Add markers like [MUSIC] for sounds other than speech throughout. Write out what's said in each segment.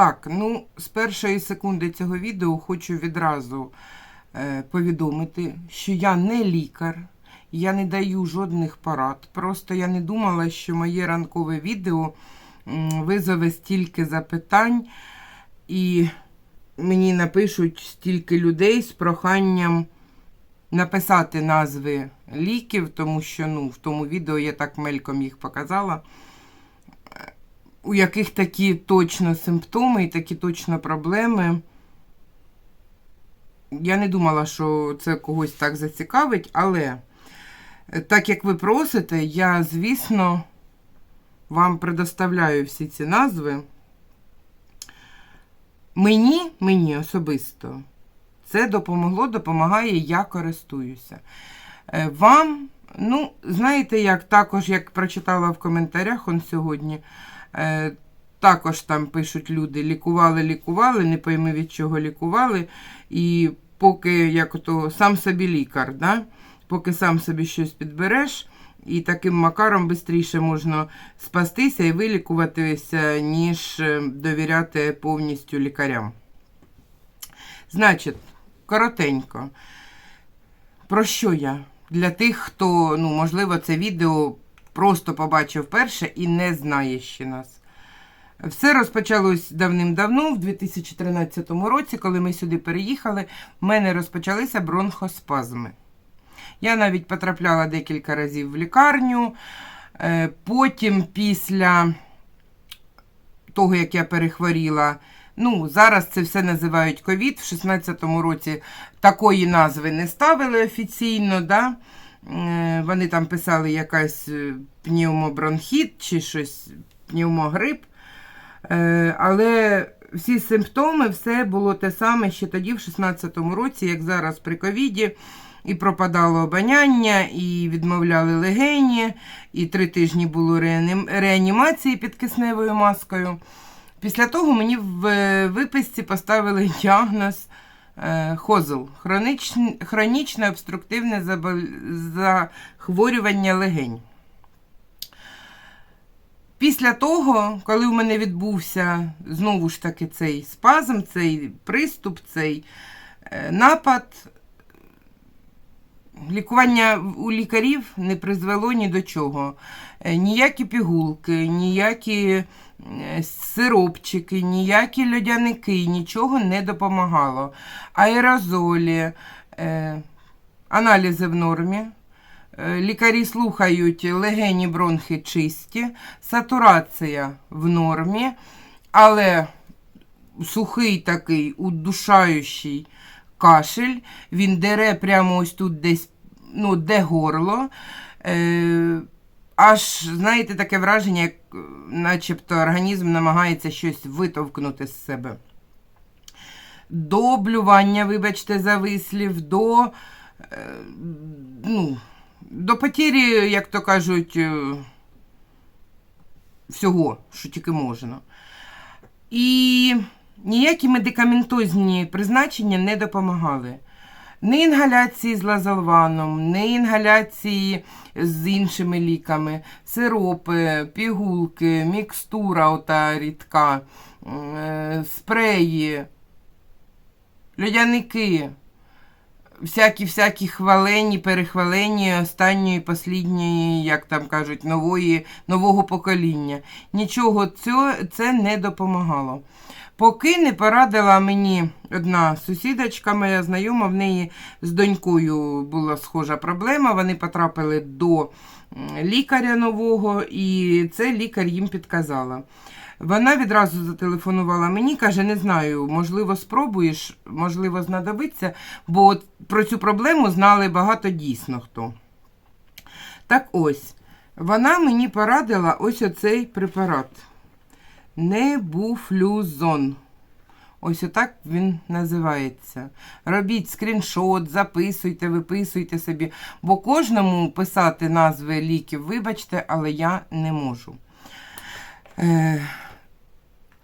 Так, ну, з першої секунди цього відео хочу відразу е, повідомити, що я не лікар, я не даю жодних порад. Просто я не думала, що моє ранкове відео визове стільки запитань, і мені напишуть стільки людей з проханням написати назви ліків, тому що ну, в тому відео я так мельком їх показала у яких такі точно симптоми і такі точно проблеми. Я не думала, що це когось так зацікавить, але так як ви просите, я, звісно, вам предоставляю всі ці назви. Мені, мені особисто, це допомогло, допомагає, я користуюся. Е, Вам, ну, знаєте, як також, як прочитала в коментарях он сьогодні, Е, також там пишуть люди: лікували, лікували, не пойми від чого лікували. І поки як ото сам собі лікар, да? поки сам собі щось підбереш, і таким макаром швидше можна спастися і вилікуватися, ніж е, довіряти повністю лікарям. Значить, коротенько. Про що я? Для тих, хто, ну, можливо, це відео просто побачив перше і не знає ще нас. Все розпочалось давним-давно, в 2013 році, коли ми сюди переїхали, в мене розпочалися бронхоспазми. Я навіть потрапляла декілька разів в лікарню. Е, Потім, після того, як я перехворіла, ну, зараз це все називають ковід. В 16-му році такої назви не ставили офіційно. Да? Е, Вони там писали якась е, пневмобронхіт чи щось, пневмогрип. Але всі симптоми, все було те саме ще тоді, в 16-му році, як зараз при ковіді. І пропадало обоняння, і відмовляли легені, і три тижні було реанім... реанімації під кисневою маскою. Після того мені в е, виписці поставили діагноз е, хозл хронічне, обструктивне захворювання легень. Після того, коли в мене відбувся знову ж таки цей спазм, цей приступ, цей е, напад, лікування у лікарів не призвело ні до чого. Е, Ніякі пігулки, ніякі е, сиропчики, ніякі льодяники, нічого не допомагало. Аерозолі, е, аналізи в нормі. Лікарі слухають легені бронхи чисті, сатурація в нормі, але сухий такий удушаючий кашель, він дере прямо ось тут десь, ну, де горло. Е, аж, знаєте, таке враження, як е, начебто організм намагається щось витовкнути з себе. До блювання, вибачте, за вислів, до. Е, ну, до потері, як то кажуть, е, всього, що тільки можна. І ніякі медикаментозні призначення не допомагали. Ні інгаляції з лазолваном, ні інгаляції з іншими ліками, сиропи, пігулки, мікстура ота рідка, е, спреї, льодяники всякі-всякі хвалені, перехвалені останньої, послідньої, як там кажуть, нової, нового покоління. Нічого цього це не допомагало. Поки не порадила мені одна сусідочка, моя знайома, в неї з донькою була схожа проблема. Вони потрапили до лікаря нового, і це лікар їм підказала. Вона відразу зателефонувала мені, каже: не знаю, можливо, спробуєш, можливо, знадобиться, бо от про цю проблему знали багато дійсно хто. Так ось, вона мені порадила ось оцей препарат. Небуфлюзон. Ось отак він називається. Робіть скріншот, записуйте, виписуйте собі, бо кожному писати назви ліків, вибачте, але я не можу. Е,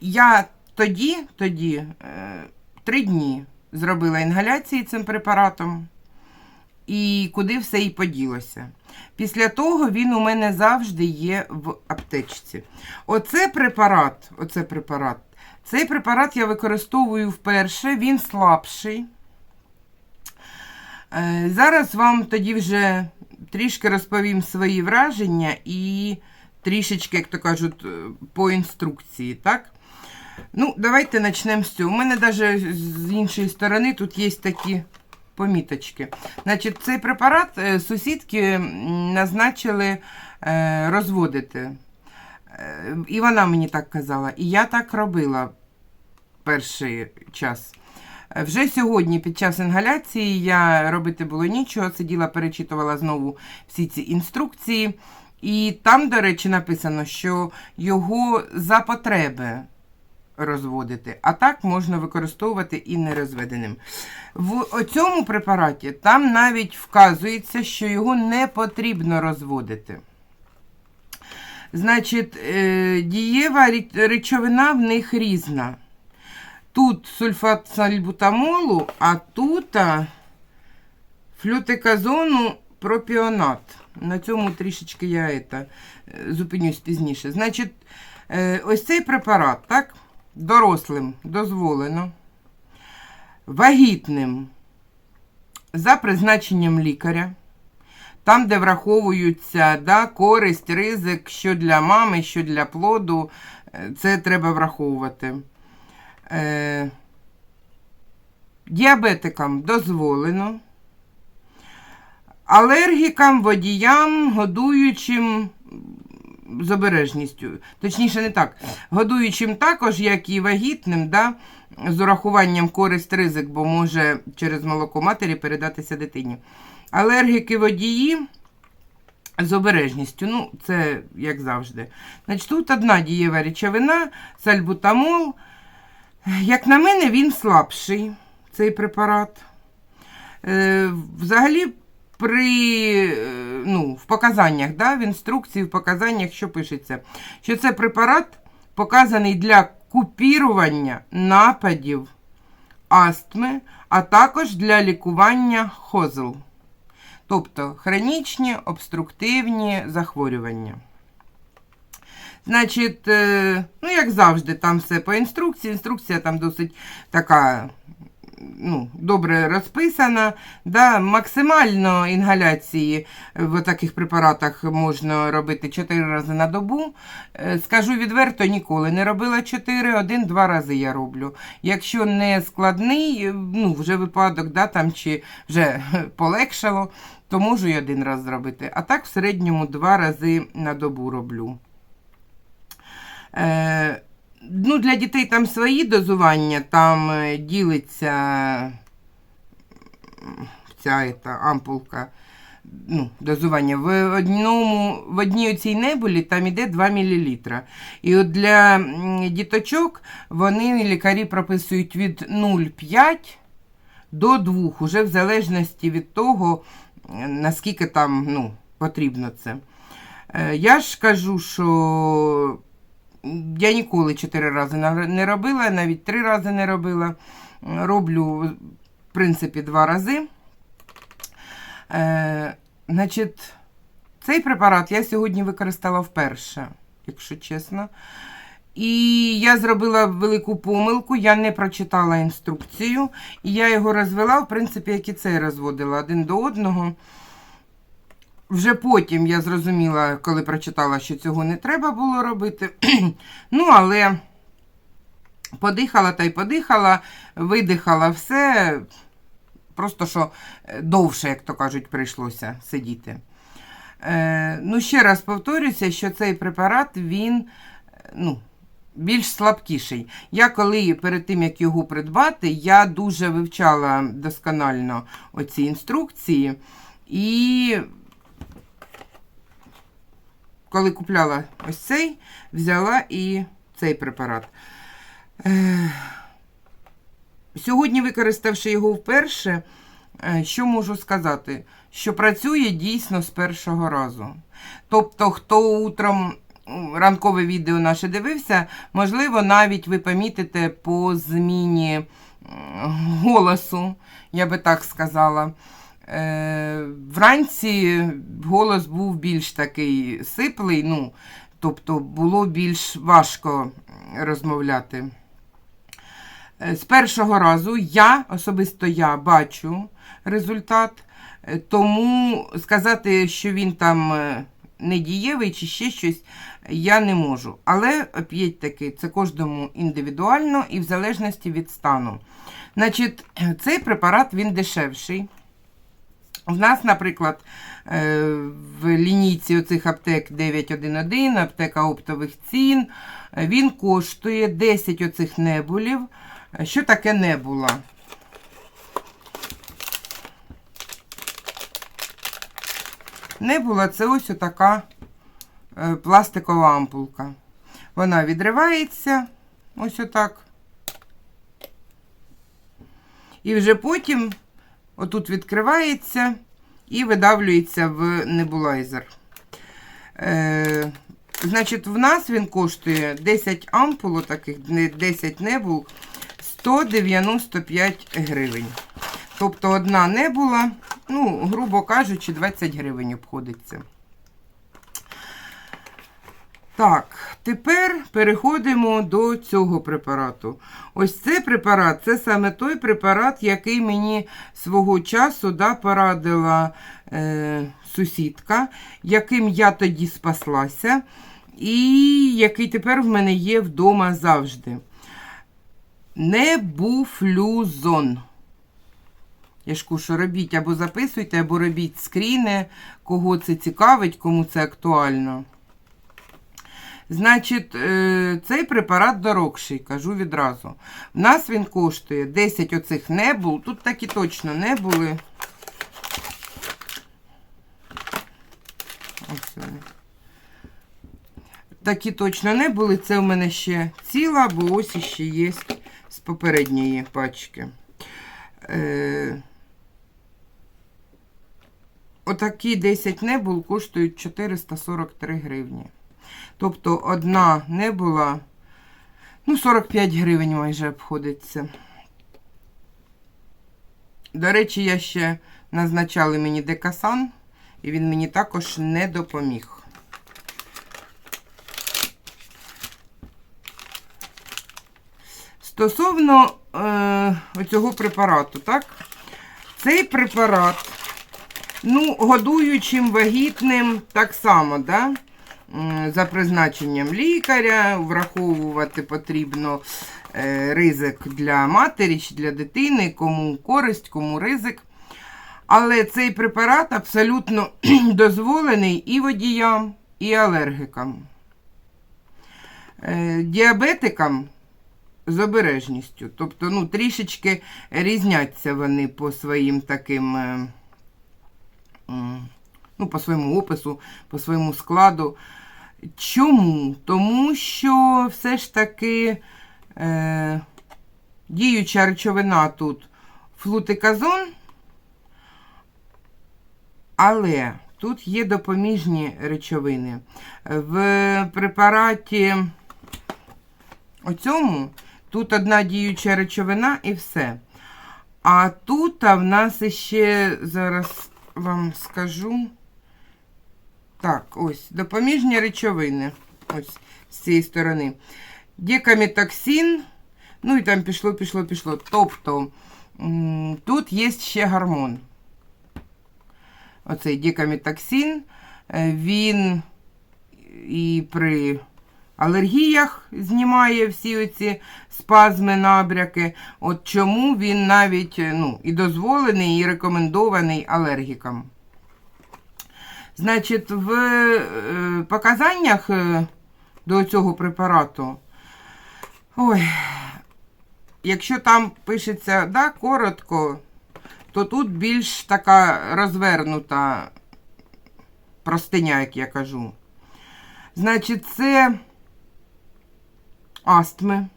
я тоді, тоді е, три дні зробила інгаляції цим препаратом, і куди все і поділося. Після того він у мене завжди є в аптечці. Оце препарат, оце препарат. Цей препарат я використовую вперше, він слабший. Е, Зараз вам тоді вже трішки розповім свої враження і трішечки, як то кажуть, е, по інструкції, так? Ну, давайте почнемо з цього. У мене навіть з іншої сторони тут є такі поміточки. Значить, цей препарат е, сусідки назначили е, розводити. Е, І вона мені так казала. І я так робила перший час. Вже сьогодні під час інгаляції я робити було нічого, сиділа, перечитувала знову всі ці інструкції. І там, до речі, написано, що його за потреби розводити, а так можна використовувати і нерозведеним. В цьому препараті там навіть вказується, що його не потрібно розводити. Значить, е, дієва речовина в них різна. Тут сульфат сальбутамолу, а тут флютиказону пропіонат. На цьому трішечки я это, е, зупинюсь пізніше. Значить, е, ось цей препарат, так, дорослим дозволено, вагітним за призначенням лікаря. Там, де враховуються да, користь, ризик, що для мами, що для плоду, е, це треба враховувати. Е, діабетикам дозволено. Алергікам, водіям, годуючим з обережністю. Точніше, не так. Годуючим також, як і вагітним, да, з урахуванням користь ризик, бо може через молоко матері передатися дитині. Алергіки водії з обережністю. Ну, це як завжди. Значить, тут одна дієва речовина, сальбутамол. Як на мене, він слабший, цей препарат. Е, взагалі, при, е, ну, в показаннях, да, в інструкції, в показаннях, що пишеться, що це препарат показаний для купірування нападів астми, а також для лікування хозл. Тобто хронічні обструктивні захворювання. Значить, е, ну, як завжди, там все по інструкції. Інструкція там досить така ну, добре розписана. Да, максимально інгаляції в таких препаратах можна робити 4 рази на добу. Е, Скажу відверто, ніколи не робила 4, один-два рази я роблю. Якщо не складний, е, ну, вже випадок, да, там, чи вже [LAUGHS] полегшало, то можу і один раз зробити. А так в середньому два рази на добу роблю. Ну, для дітей там свої дозування, там е, ділиться ця ета, ампулка. Ну, дозування. В, одному, в одній оцій небулі там іде 2 мл. І от для діточок вони лікарі прописують від 0,5 до 2, уже в залежності від того, наскільки там ну, потрібно це. Е, Я ж кажу, що я ніколи 4 рази не робила, навіть 3 рази не робила. Роблю, в принципі, 2 рази. Е, значить, цей препарат я сьогодні використала вперше, якщо чесно. І я зробила велику помилку, я не прочитала інструкцію, і я його розвела, в принципі, як і цей розводила один до одного. Вже потім я зрозуміла, коли прочитала, що цього не треба було робити. [CLEARS THROAT] ну, але подихала та й подихала, видихала все. Просто що е, довше, як то кажуть, прийшлося сидіти. Е, ну, ще раз повторюся, що цей препарат він е, ну, більш слабкіший. Я коли перед тим, як його придбати, я дуже вивчала досконально оці інструкції. І коли купляла ось цей, взяла і цей препарат. Е, Сьогодні, використавши його вперше, е, що можу сказати? Що працює дійсно з першого разу. Тобто, хто утром ранкове відео наше дивився, можливо, навіть ви помітите по зміні голосу, я би так сказала. Е, вранці голос був більш такий сиплий, ну, тобто було більш важко розмовляти. Е, З першого разу я, особисто я, бачу результат, е, тому сказати, що він там е, недієвий чи ще щось, я не можу. Але, опять таки, це кожному індивідуально і в залежності від стану. Значить, цей препарат він дешевший. У нас, наприклад, е, в лінійці оцих аптек 911, аптека оптових цін, е, він коштує 10 оцих небулів. Е, Що таке небула? Небула це ось така пластикова ампулка. Вона відривається ось отак. І вже потім отут відкривається і видавлюється в небулайзер. Е, значить, в нас він коштує 10 ампул, таких 10 небул, 195 гривень. Тобто одна небула, ну, грубо кажучи, 20 гривень обходиться. Так, тепер переходимо до цього препарату. Ось цей препарат це саме той препарат, який мені свого часу да, порадила е, сусідка, яким я тоді спаслася, і який тепер в мене є вдома завжди. Небуфлюзон. Я ж кажу, робіть або записуйте, або робіть скріни, кого це цікавить, кому це актуально. Значить, е, цей препарат дорогший, кажу відразу. У нас він коштує 10 оцих небул. Тут такі точно не були. Ось вони. Такі точно не були. Це у мене ще ціла, бо ось іще є з попередньої пачки. Е, Отакі 10 небул коштують 443 гривні. Тобто одна не була, ну, 45 гривень майже обходиться. До речі, я ще назначали мені декасан, і він мені також не допоміг. Стосовно е, цього препарату, так? Цей препарат, ну, годуючим вагітним так само, да? За призначенням лікаря, враховувати потрібно е, ризик для матері чи для дитини, кому користь, кому ризик. Але цей препарат абсолютно [CLEARS THROAT] дозволений і водіям, і алергикам. Е, Діабетикам з обережністю. Тобто, ну, трішечки різняться вони по своїм таким, е, ну, по своєму опису, по своєму складу. Чому? Тому що все ж таки е, діюча речовина тут флутиказон, але тут є допоміжні речовини. В препараті оцьому тут одна діюча речовина і все. А тут в нас ще зараз вам скажу. Так, ось, допоміжні речовини. Ось з цієї сторони. Декамітоксин. Ну і там пішло, пішло, пішло. Тобто тут є ще гормон. Оцей декамітоксин. Е, Він і при алергіях знімає всі оці спазми, набряки. От чому він навіть ну, і дозволений, і рекомендований алергікам. Значить, в е, показаннях е, до цього препарату, ой, якщо там пишеться да, коротко, то тут більш така розвернута простиня, як я кажу. Значить, це астми,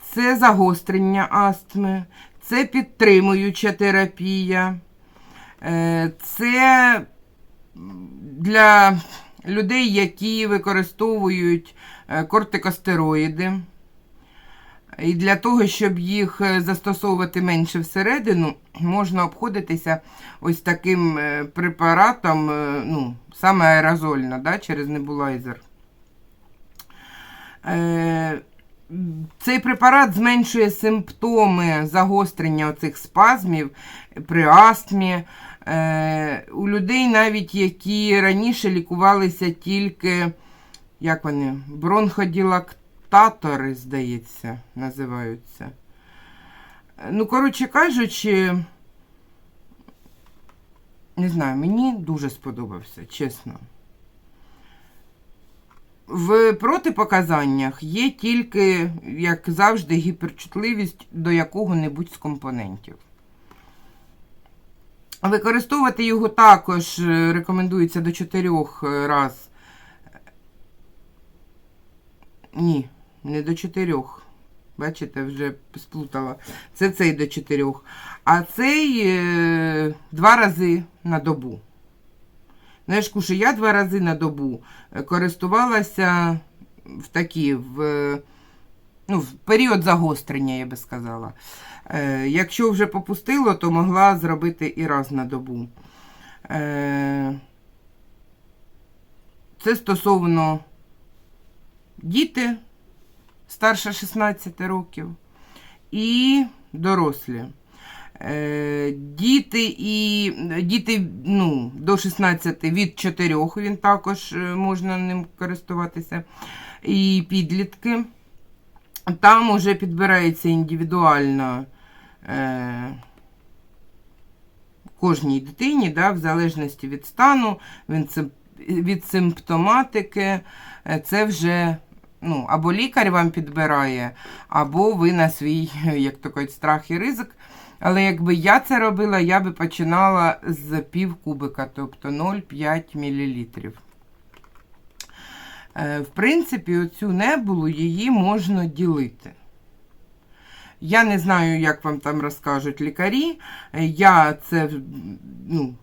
це загострення астми, це підтримуюча терапія, е, це для людей, які використовують е, кортикостероїди. І для того, щоб їх е, застосовувати менше всередину, можна обходитися ось таким е, препаратом, ну, саме аерозольно, да, через небулайзер. Цей препарат зменшує симптоми загострення оцих спазмів при астмі. Е, у людей, навіть які раніше лікувалися тільки, як вони, бронходілактатори, здається, називаються. Ну, коротше кажучи, не знаю, мені дуже сподобався, чесно. В протипоказаннях є тільки, як завжди, гіперчутливість до якого-небудь з компонентів. Використовувати його також е, рекомендується до 4 раз. Ні, не до 4. Бачите, вже сплутала. Це цей до 4. А цей е, два рази на добу. Знаєш, Куша, я два рази на добу е, користувалася в такі, в, е, ну, в період загострення, я би сказала. Е, якщо вже попустило, то могла зробити і раз на добу. Е, це стосовно діти старше 16 років і дорослі. Е, Діти і діти ну, до 16 від 4 він також е, можна ним користуватися. І підлітки. Там уже підбирається індивідуально е, кожній дитині, да, в залежності від стану, від, сим- від симптоматики. Е, Це вже ну, або лікар вам підбирає, або ви на свій, як то кажуть, страх і ризик. Але якби я це робила, я би починала з пів кубика, тобто 0,5 мл. Е, В принципі, оцю небулу її можна ділити. Я не знаю, як вам там розкажуть лікарі. Е, Я це ну,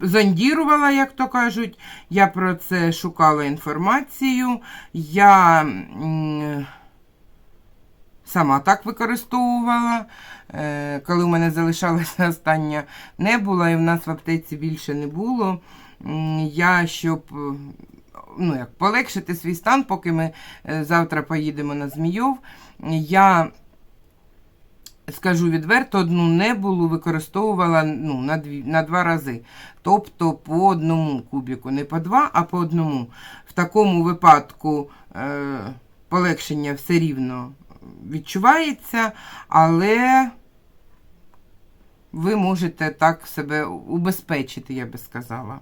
зондірувала, як то кажуть. Я про це шукала інформацію. Я сама так використовувала. Е, Коли у мене залишалася остання не і в нас в аптеці більше не було. Я, щоб ну, як, полегшити свій стан, поки ми е, завтра поїдемо на Змійов, я скажу відверто, одну небулу використовувала ну, на, дві, на два рази. Тобто по одному кубіку. Не по два, а по одному. В такому випадку е, полегшення все рівно відчувається, але ви можете так себе убезпечити, я би сказала.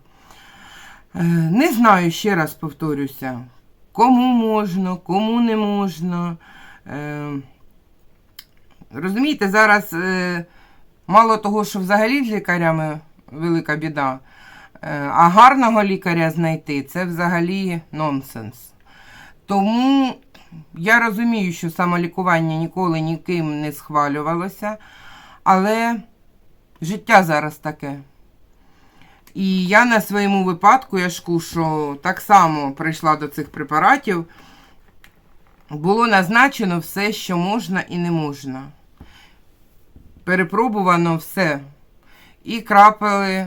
Е, Не знаю, ще раз повторюся, кому можна, кому не можна. Е, Розумієте, зараз е, мало того, що взагалі з лікарями велика біда, а гарного лікаря знайти це взагалі нонсенс. Тому я розумію, що самолікування ніколи ніким не схвалювалося, але життя зараз таке. І я на своєму випадку, я ж що так само прийшла до цих препаратів, було назначено все, що можна і не можна. Перепробувано все. І крапели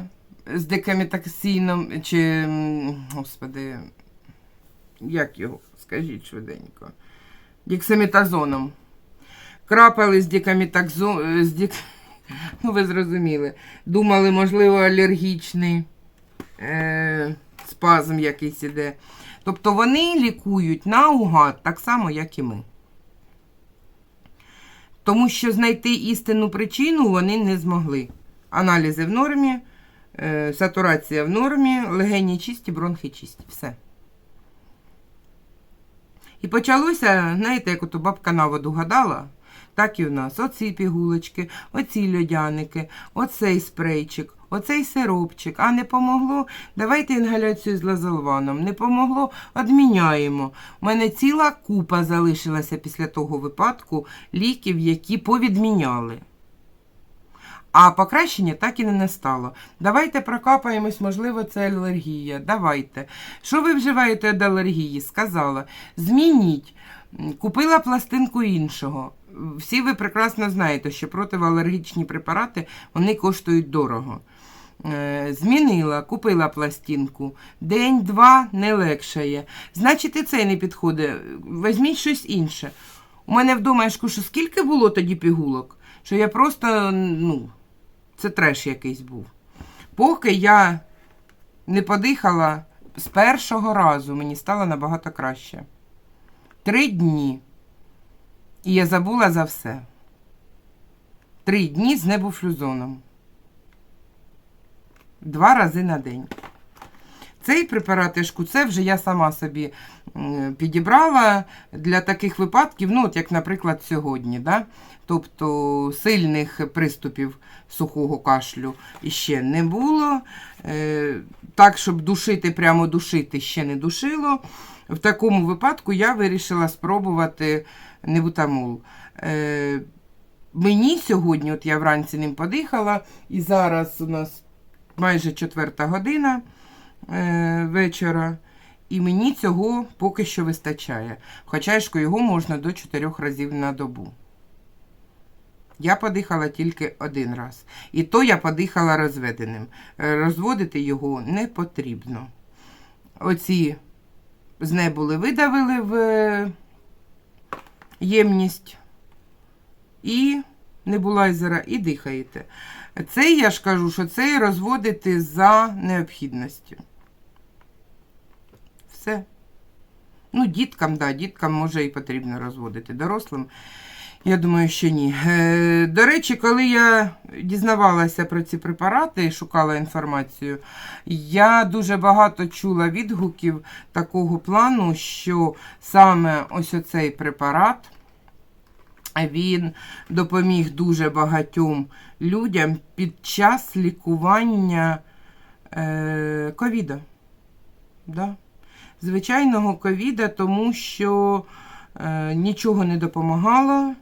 з декамітоксином, чи, господи, як його, скажіть швиденько, дексаметазоном. Крапели з дек... Ну, ви зрозуміли. Думали, можливо, алергічний е... спазм якийсь іде. Тобто вони лікують наугад так само, як і ми. Тому що знайти істинну причину вони не змогли. Аналізи в нормі, е, сатурація в нормі, легені чисті, бронхи чисті. Все. І почалося, знаєте, як ото бабка на воду гадала, так і в нас. Оці пігулочки, оці льодяники, оцей спрейчик, оцей сиропчик. А не помогло? Давайте інгаляцію з лазолваном. Не помогло? Одміняємо. У мене ціла купа залишилася після того випадку ліків, які повідміняли. А покращення так і не настало. Давайте прокапаємось, можливо, це алергія. Давайте. Що ви вживаєте від алергії? Сказала. Змініть. Купила пластинку іншого. Всі ви прекрасно знаєте, що протиалергічні препарати вони коштують дорого. Е, Змінила, купила пластинку. День-два не легшає. Значить, і це не підходить. Візьміть щось інше. У мене вдома я ж скільки було тоді пігулок, що я просто, ну, це треш якийсь був. Поки я не подихала з першого разу, мені стало набагато краще. Три дні. І я забула за все. Три дні з небуфлюзоном. Два рази на день. Цей препаратишку, це вже я сама собі підібрала для таких випадків, ну, от як, наприклад, сьогодні. Да? Тобто сильних приступів сухого кашлю іще не було. Е, так, щоб душити, прямо душити, ще не душило. В такому випадку я вирішила спробувати небутамол. Е, мені сьогодні, от я вранці ним подихала, і зараз у нас майже четверта година е, вечора, і мені цього поки що вистачає. Хоча його можна до 4 разів на добу. Я подихала тільки один раз. І то я подихала розведеним. Е, Розводити його не потрібно. Оці знебули видавили в е, ємність і небулайзера, і дихаєте. Цей я ж кажу, що цей розводити за необхідністю. Все. Ну, діткам, да, діткам може і потрібно розводити. Дорослим, я думаю, що ні. Е, до речі, коли я дізнавалася про ці препарати і шукала інформацію, я дуже багато чула відгуків такого плану, що саме ось оцей препарат. Він допоміг дуже багатьом людям під час лікування е, ковіда. Да. Звичайного ковіда, тому що е, нічого не допомагало.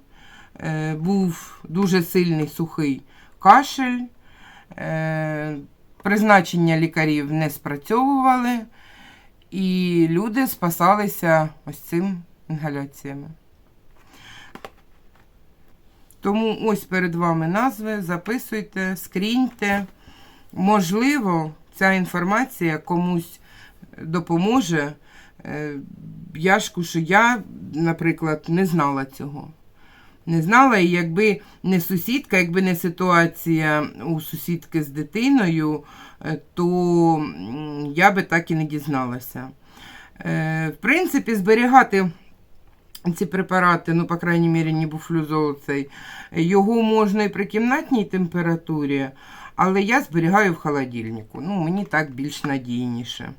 Е, був дуже сильний сухий кашель. Е, призначення лікарів не спрацьовували, і люди спасалися ось цим інгаляціями. Тому ось перед вами назви, записуйте, скріньте. Можливо, ця інформація комусь допоможе. Е, Я ж що я, наприклад, не знала цього. Не знала, і якби не сусідка, якби не ситуація у сусідки з дитиною, е, то я би так і не дізналася. Е, В принципі, зберігати ці препарати, ну, по крайній мірі, нібуфлюзол цей, його можна і при кімнатній температурі, але я зберігаю в холодильнику. Ну, мені так більш надійніше.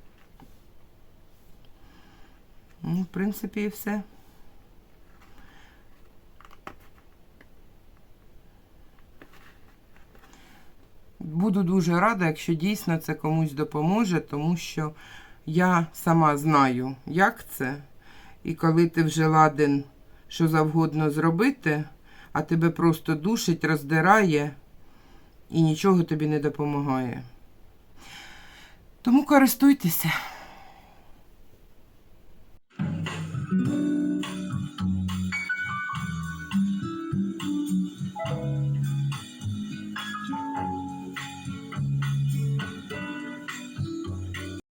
Ну, в принципі, і все. Буду дуже рада, якщо дійсно це комусь допоможе, тому що я сама знаю, як це. І коли ти вже ладен що завгодно зробити, а тебе просто душить, роздирає і нічого тобі не допомагає. Тому користуйтеся.